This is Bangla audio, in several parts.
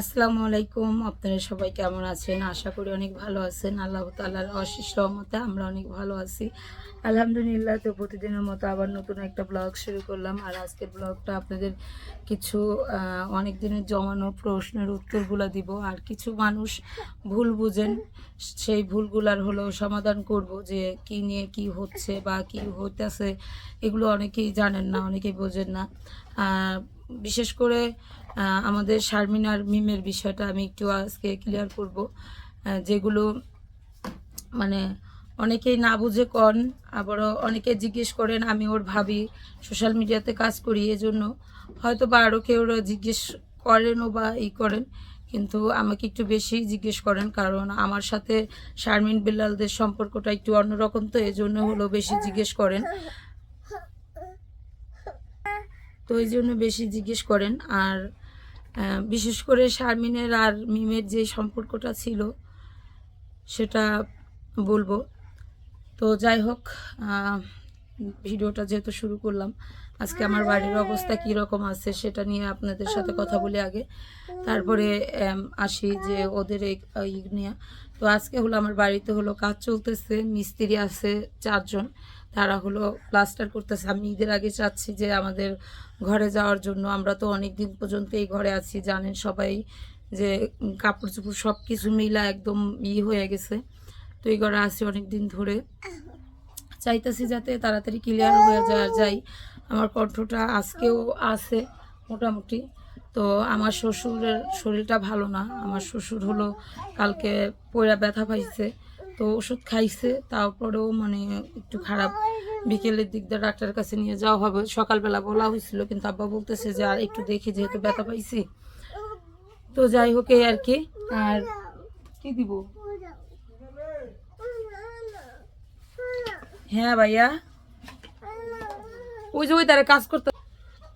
আসসালামু আলাইকুম, আপনারা সবাই কেমন আছেন? আশা করি অনেক ভালো আছেন। আল্লাহ তাল্লাহর অশেষ রহমতে আমরা অনেক ভালো আছি। আলহামদুলিল্লাহ, তো প্রতিদিনের মতো আবার নতুন একটা ব্লগ শুরু করলাম। আর আজকের ব্লগটা আপনাদের কিছু অনেক দিনের জমানো প্রশ্নের উত্তরগুলো দিব। আর কিছু মানুষ ভুল বুঝেন, সেই ভুলগুলার হলো সমাধান করব যে কি নিয়ে কি হচ্ছে বা কি হইতেছে, এগুলো অনেকেই জানেন না, অনেকেই বোঝেন না। বিশেষ করে আমাদের শারমিন আর মিমের বিষয়টা আমি একটু আজকে ক্লিয়ার করব। যেগুলো মানে অনেকেই না বুঝে কন, আবারও অনেকে জিজ্ঞেস করেন, আমি ওর ভাবি সোশ্যাল মিডিয়াতে কাজ করি এজন্য। হয়তো বা আরও কেউ জিজ্ঞেস করেনও বা ই করেন, কিন্তু আমাকে একটু বেশি জিজ্ঞেস করেন, কারণ আমার সাথে শারমিন বিল্লালদের সম্পর্কটা একটু অন্যরকম, তো এজন্য হলো বেশি জিজ্ঞেস করেন। তো এই জন্য বেশি জিজ্ঞেস করেন। আর বিশেষ করে শারমিনের আর মিমের যে সম্পর্কটা ছিল, সেটা বলব। তো যাই হোক ভিডিওটা যেহেতু শুরু করলাম, আজকে আমার বাড়ির অবস্থা কী রকম আছে সেটা নিয়ে আপনাদের সাথে কথা বলি আগে। তারপরে আসি যে ওদের এই নিয়ে। তো আজকে হলো আমার বাড়িতে হলো কাজ চলতেছে, মিস্ত্রি আছে চারজন। তারা হলো প্লাস্টার করতেছে। আমি ঈদের আগে চাচ্ছি যে আমাদের ঘরে যাওয়ার জন্য। আমরা তো অনেক দিন পর্যন্ত এই ঘরে আছি, জানেন সবাই যে কাপড় চোপড় সব কিছু মিলা একদম ই হয়ে গেছে। তো এই ঘরে আছি অনেক দিন ধরে। চাইতেছি যাতে তাড়াতাড়ি ক্লিয়ার হয়ে যায় যাই। আমার কণ্ঠটা আজকেও আছে মোটামুটি। তো আমার শ্বশুরের শরীরটা ভালো না। আমার শ্বশুর হলো কালকে পয়রা ব্যথা পাইছে। তো ওষুধ খাইছে, তারপরেও মানে একটু খারাপ। বিকেলের দিক দিয়ে ডাক্তারের কাছে নিয়ে যাওয়া হবে। সকালবেলা বলা হয়েছিল, কিন্তু আব্বা বলতেছে যে আর একটু দেখি, যেহেতু ব্যথা পাইছি। তো যাই হোক, এই আর কি। আর কি দিব? হ্যাঁ ভাইয়া। ওই যে ওই তারা কাজ করতে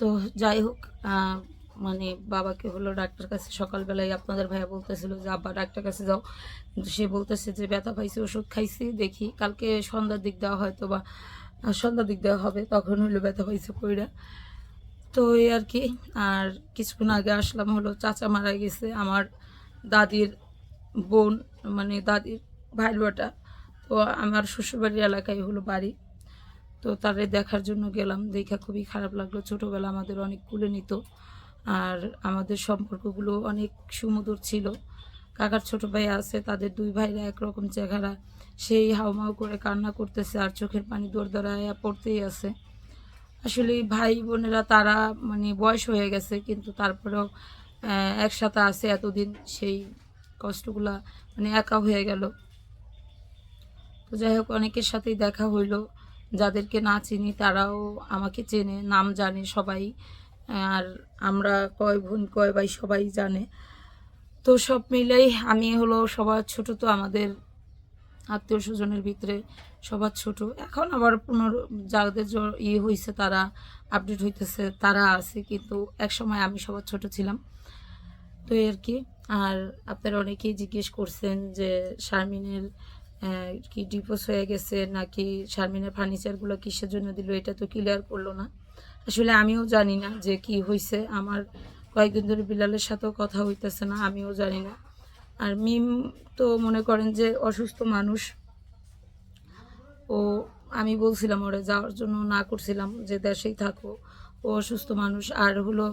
তো যাই হোক মানে বাবাকে হলো ডাক্তার কাছে সকালবেলায় আপনাদের ভাইয়া বলতেছিল যে, আব্বা, ডাক্তার কাছে যাও। কিন্তু সে বলতেছে যে, ব্যথা পাইছে, ওষুধ খাইছি, দেখি। কালকে সন্ধ্যার দিক দেওয়া হয়তো বা সন্ধ্যার দিক দেওয়া হবে, তখন হইল ব্যথা পাইছে কইরা তো এই আর কি। আর কিছুক্ষণ আগে আসলাম হলো, চাচা মারা গেছে, আমার দাদির বোন মানে দাদির ভাইলুয়াটা। তো আমার শ্বশুরবাড়ির এলাকায় হলো বাড়ি। তো তারে দেখার জন্য গেলাম, দেখা খুবই খারাপ লাগল। ছোটোবেলা আমাদের অনেক কুলে নিত। আর আমাদের সম্পর্কগুলো অনেক সুমধুর ছিল। কাকার ছোট ভাই আছে, তাদের দুই ভাইরা একরকম চেহারা। সেই হাউমাউ করে কান্না করতেছে আর চোখের পানি দৌড় দৌড়ায় পড়তেই আছে। আসলে ভাই বোনেরা তারা মানে বয়স হয়ে গেছে, কিন্তু তারপরেও একসাথে আছে এতদিন। সেই কষ্টগুলা মানে একা হয়ে গেল। তো যাই হোক, অনেকের সাথেই দেখা হইল। যাদেরকে না চিনি তারাও আমাকে চেনে, নাম জানে সবাই। আর আমরা কয় বোন, কয় ভাই সবাই জানে। তো সব মিলেই আমি হলো সবার ছোট, তো আমাদের আত্মীয় স্বজনের ভিতরে সবার ছোট। এখন আবার পুনর যাদের ইয়ে হয়েছে তারা আপডেট হইতেছে, তারা আছে, কিন্তু এক সময় আমি সবার ছোট ছিলাম। তো আর কি, আর আপনারা অনেকেই জিজ্ঞেস করছেন যে শারমিনের কি ডিভোর্স হয়ে গেছে নাকি শারমিনের ফার্নিচারগুলো কিসের জন্য দিল, এটা তো ক্লিয়ার করল না। আসলে আমিও জানি না যে কি হয়েছে আমার কয়েকদিন ধরে বিলালের সাথেও কথা হইতেছে না, আমিও জানি না। আর মিম তো মনে করেন যে অসুস্থ মানুষ। ও, আমি বলছিলাম ওরা যাওয়ার জন্য, না করছিলাম যে দেশেই থাকো। ও অসুস্থ মানুষ। আর হলো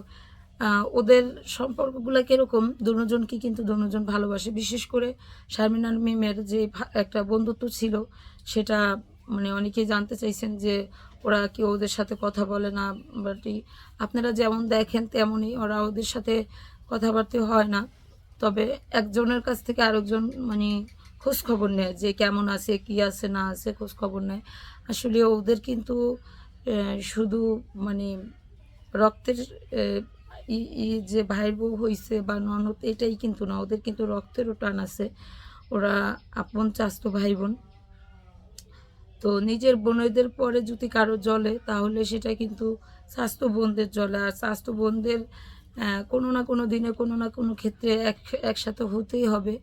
ওদের সম্পর্কগুলো কীরকম? দুজনকে কিন্তু দুজন ভালোবাসে। বিশেষ করে শারমিন আর মিমের যে একটা বন্ধুত্ব ছিল, সেটা মানে অনেকেই জানতে চাইছেন যে ওরা কি ওদের সাথে কথা বলে না বাট আপনারা যেমন দেখেন তেমনই ওরা ওদের সাথে কথাবার্তা হয় না। তবে একজনের কাছ থেকে আরেকজন মানে খোঁজ খবর নেয় যে কেমন আছে, কি আছে, না আছে খোঁজ খবর নেয়। আসলে ওদের কিন্তু শুধু মানে রক্তের ই- যে ভাইয়ের বউ হইছে বা ননদ এটাই কিন্তু না, ওদের কিন্তু রক্তেরও টান আছে। ওরা আপন চাস্ত ভাই বোন তো নিজের বোনেদের পরে যদি কারও জলে তাহলে সেটা কিন্তু স্বাস্থ্য বোনদের জ্বলে। আর স্বাস্থ্য বোনদের কোনো না কোনো দিনে কোনো না কোনো ক্ষেত্রে এক, একসাথে হতেই হবে।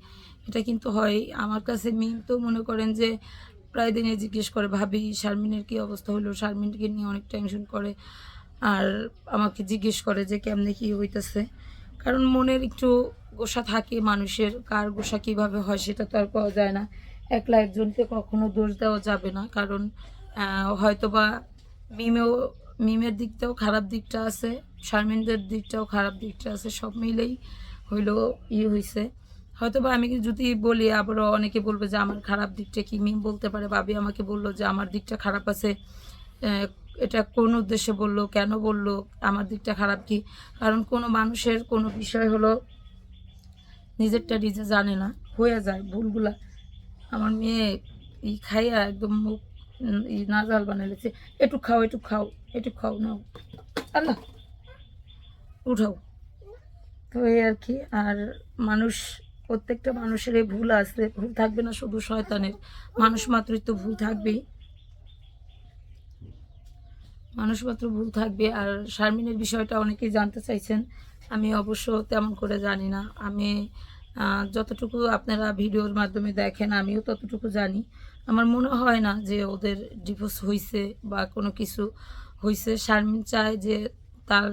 এটা কিন্তু হয়। আমার কাছে মিম তো মনে করেন যে প্রায় দিনে জিজ্ঞেস করে, ভাবি, শারমিনের কী অবস্থা হলো? শারমিনকে নিয়ে অনেক টেনশন করে। আর আমাকে জিজ্ঞেস করে যে, কেমনে কী হইতেছে? কারণ মনের একটু গোসা থাকে মানুষের। কার গোসা কীভাবে হয় সেটা তো আর পাওয়া যায় না। একলা একজনকে কখনো দোষ দেওয়া যাবে না, কারণ হয়তোবা মিমেও, মিমের দিকটাও খারাপ দিকটা আছে, শারমিনদের দিকটাও খারাপ দিকটা আছে, সব মিলেই হইল ই হয়েছে হয়তোবা আমি যদি বলি, আবারও অনেকে বলবে যে আমার খারাপ দিকটা কি মিম বলতে পারে, ভাবি আমাকে বলল যে আমার দিকটা খারাপ আছে এটা কোন উদ্দেশ্যে বলল, কেন বলল, আমার দিকটা খারাপ কি? কারণ কোনো মানুষের কোনো বিষয় হলো নিজেরটা নিজে জানে না, হয়ে যায় ভুলগুলা। আমার মেয়ে ই খাইয়া একদম মুখ ই নাজাল বানাইলেছে একটু খাও একটু খাও একটু খাও, নাও। আল্লাহ, উঠাও। তো এই আর কি, আর মানুষ, প্রত্যেকটা মানুষেরই ভুল আছে, ভুল থাকবে না শুধু শয়তানের। মানুষ মাত্রই তো ভুল থাকবেই। মানুষ মাত্র ভুল থাকবে, আর শারমিনের বিষয়টা অনেকেই জানতে চাইছেন। আমি অবশ্য তেমন করে জানি না। আমি যতটুকু আপনারা ভিডিওর মাধ্যমে দেখেন, আমিও ততটুকু জানি। আমার মনে হয় না যে ওদের ডিভোর্স হয়েছে বা কোনো কিছু হয়েছে শারমিন চায় যে তার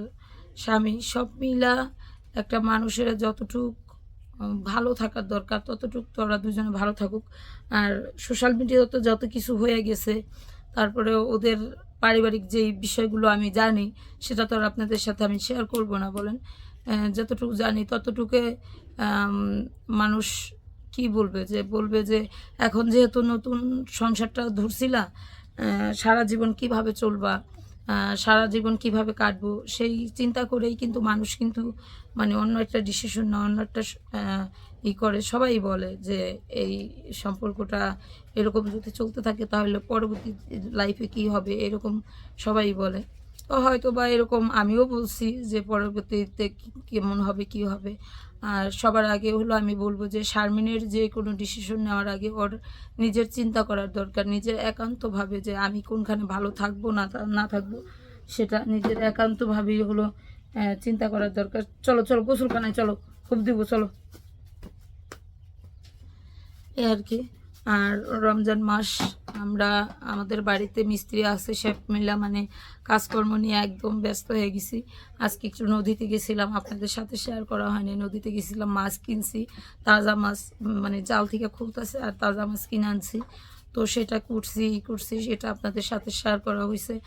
স্বামী সব মিলা একটা মানুষের যতটুক ভালো থাকার দরকার, ততটুক তো ওরা দুজনে ভালো থাকুক। আর সোশ্যাল মিডিয়াতে তো যত কিছু হয়ে গেছে তারপরে ওদের পারিবারিক যেই বিষয়গুলো আমি জানি, সেটা তো আর আপনাদের সাথে আমি শেয়ার করব না, বলেন। যতটুকু জানি, ততটুকু মানুষ কি বলবে? যে বলবে যে এখন যেহেতু নতুন সংসারটা ধরছিলা সারা জীবন কীভাবে চলবা সারা জীবন কীভাবে কাটবো, সেই চিন্তা করেই কিন্তু মানুষ কিন্তু মানে অন্য একটা ডিসিশন না, অন্য একটা ই করে। সবাই বলে যে এই সম্পর্কটা এরকম যদি চলতে থাকে তাহলে পরবর্তী লাইফে কি হবে, এরকম সবাই বলে। তো হয়তো বা এরকম আমিও বলছি যে পরবর্তীতে কেমন হবে, কি হবে। আর সবার আগে হলো আমি বলব যে শারমিনের যে কোনো ডিসিশন নেওয়ার আগে ওর নিজের চিন্তা করার দরকার। নিজের একান্তভাবে যে আমি কোনখানে ভালো থাকব, না না থাকব, সেটা নিজের একান্তভাবেই হলো চিন্তা করার দরকার। চলো চলো, গোসলখানায় চলো, খুব দিব, চলো। এ আর কি। আর রমজান মাস আমরা আমাদের বাড়িতে মিস্ত্রি আছে সব মিলা মানে কাজকর্ম নিয়ে একদম ব্যস্ত হয়ে গেছি। আজকে একটু নদীতে গেছিলাম, আপনাদের সাথে শেয়ার করা হয়নি। নদীতে গেছিলাম, মাছ কিনছি, তাজা মাছ মানে জাল থেকে খুলতেছে আর তাজা মাছ কিনে আনছি। তো সেটা কুটছি ই করছি সেটা আপনাদের সাথে শেয়ার করা হয়েছে।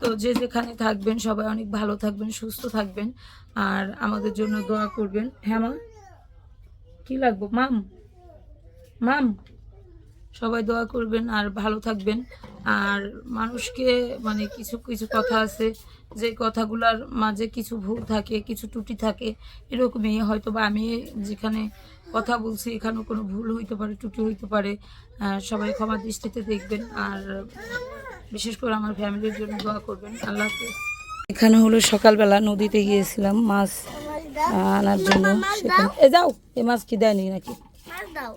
তো যে যেখানে থাকবেন, সবাই অনেক ভালো থাকবেন, সুস্থ থাকবেন। আর আমাদের জন্য দোয়া করবেন। হ্যাঁ মা? কী লাগবো? মাম? মাম? সবাই দোয়া করবেন আর ভালো থাকবেন। আর মানুষকে মানে কিছু কিছু কথা আছে যে কথাগুলোর মাঝে কিছু ভুল থাকে কিছু ত্রুটি থাকে এরকমই। হয়তো বা আমি যেখানে কথা বলছি এখানেও কোনো ভুল হইতে পারে ত্রুটি হইতে পারে। সবাই ক্ষমা দৃষ্টিতে দেখবেন। আর বিশেষ করে আমার ফ্যামিলির জন্য দোয়া করবেন। আল্লাহ হাফেজ। এখানে হলো সকালবেলা নদীতে গিয়েছিলাম মাছ আনার জন্য। সেখানে এ যাও এ মাছ কি দেয়নি নাকি? দাও।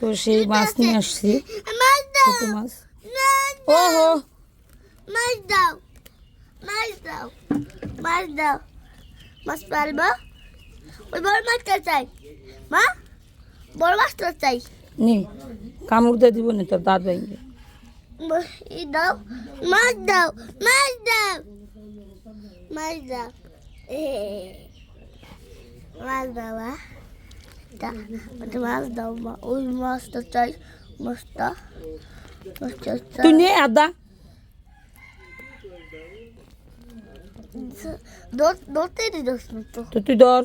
তো সেই মাছ নিয়ে আসছি। ছোট মাছ। মাছ ওহো। মাছ দাও। মাছ দাও। মাছ দাও। মাছ পারব ওই বড় মাছটা চাই। মা বড় মাছটা চাই। নি কামড় দিয়ে দিব না তোর দাঁত ভেঙে। দাও। মাছ দাও। মাছ দাও। মাছ দাও। মাছ দাও মাছ দাও মা ওই মাছটা চাই মাছটা তুই নিয়ে আদা ধরতে দিস তো তুই ধর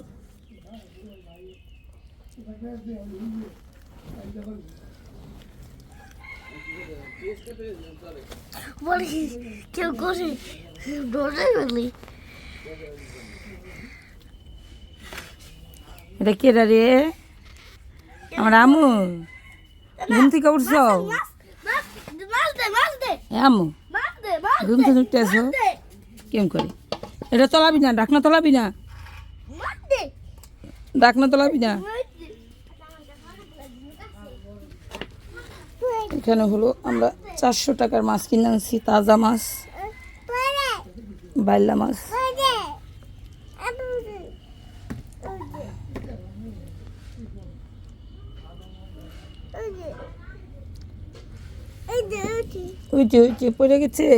বলি কেউ করে ধরে গেলি এটা কে রে আমার আমু ঘুম থেকে উঠছ? আমু ঘুম থেকে উঠতে আসো দে কেম করে? এটা তলাবি না ডাকনা তলাবি না? ডাকনা তলাবি না? এখানে হলো আমরা চারশো টাকার মাছ কিনে আনছি তাজা মাছ বাইলা মাছ। হয়েছে হয়েছে পড়ে গেছে?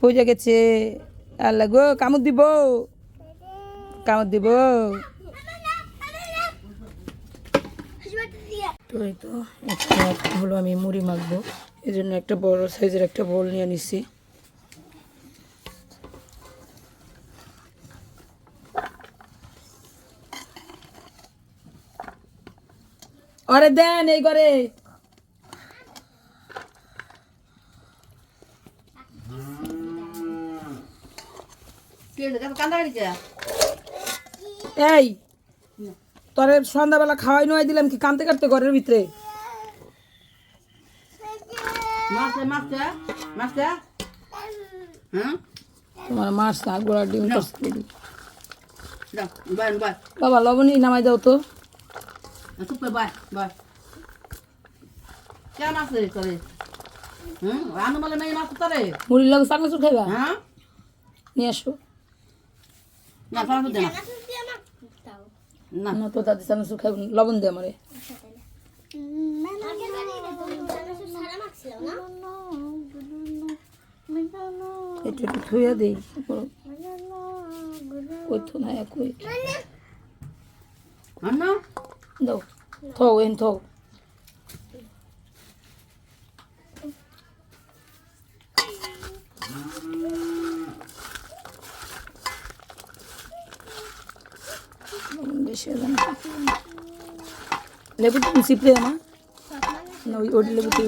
পড়ে গেছে। আর লাগো কামড় দিব। কামড় দিব। তো এই তো হলো আমি মুড়ি মাখবো। এই জন্য একটা বড় সাইজের একটা বল নিয়ে নিচ্ছি ওরে দেন এই ঘরে। এই তোরে সন্ধ্যাবেলা খাওয়াই নয় দিলাম কি কানতে কাটতে ঘরের ভিতরে? মাছটা মাছটা মাছটা হ্যাঁ? তোমার মাছ না গোড়ার ডিম বাবা লবণই নামাই দাও তো। তোরে? মুড়ির লগে চানাচুর খাইবা হ্যাঁ? নিয়ে আসো। না সারা দে না। না। না তো দাদি চানাচুর খাইব লবণ দে আমারে। একটু একটু থুইয়া দিই কই থো না কই দাও এন থও। লবণ বেশি হলো না। লেবু তুমি চিপড়ে আমার না ওই ওটি লেবু তুই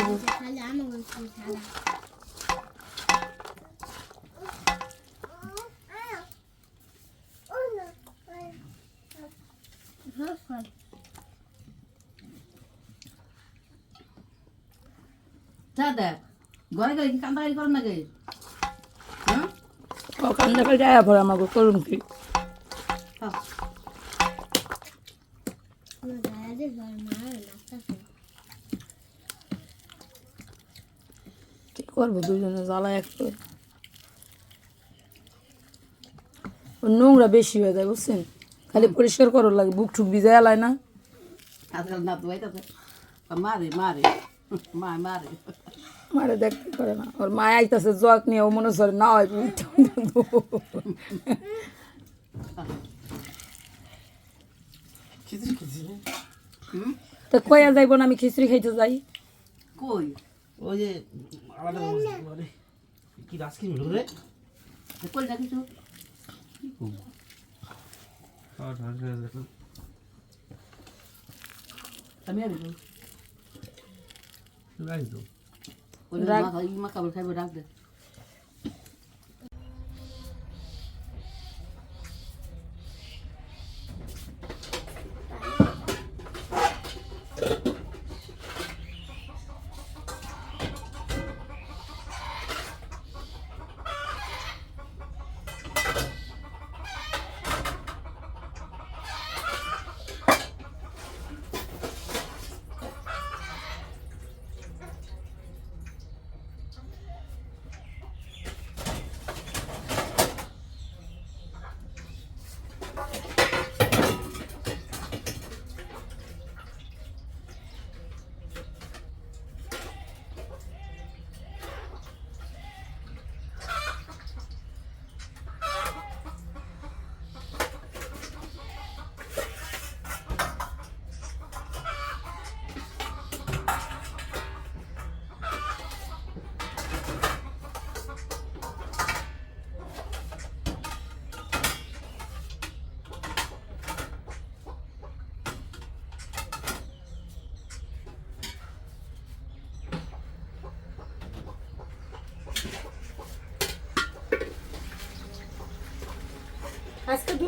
চা দেখ ঘরে গেলে কি কান্দাকারি করেন নাকি হ্যাঁ ও কান্দা কাল যায় পরে আমাকে করুন কি খাও। কি করব দুজনে জ্বালা এক করে? নোংরা বেশি হয়ে যায় বুঝছেন? খালি পরিষ্কার করার লাগে বুক ঠুক ভিজায় এলায় না। আজকাল না তো মারে মারে মা মারে। মারে দেখতে পারে না। ওর মা আইতাছে জগ নিয়ে ও মনে করে না হয় তো কয়া যাইব না আমি খিচুড়ি খাইতে যাই। কই? ওই যে আলাদা। কি আইসক্রিম হলো রে? কই না কিছু আমি রাখ দে।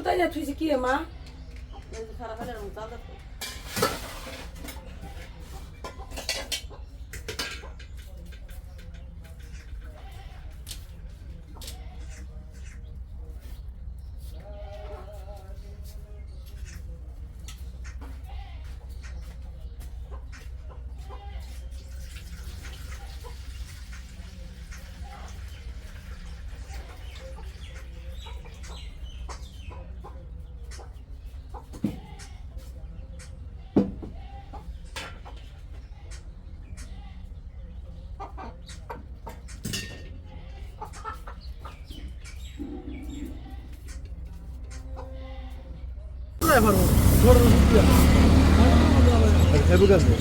দুটাই যা তুই কি মা ফেলে চাল খাইবো গাছ তো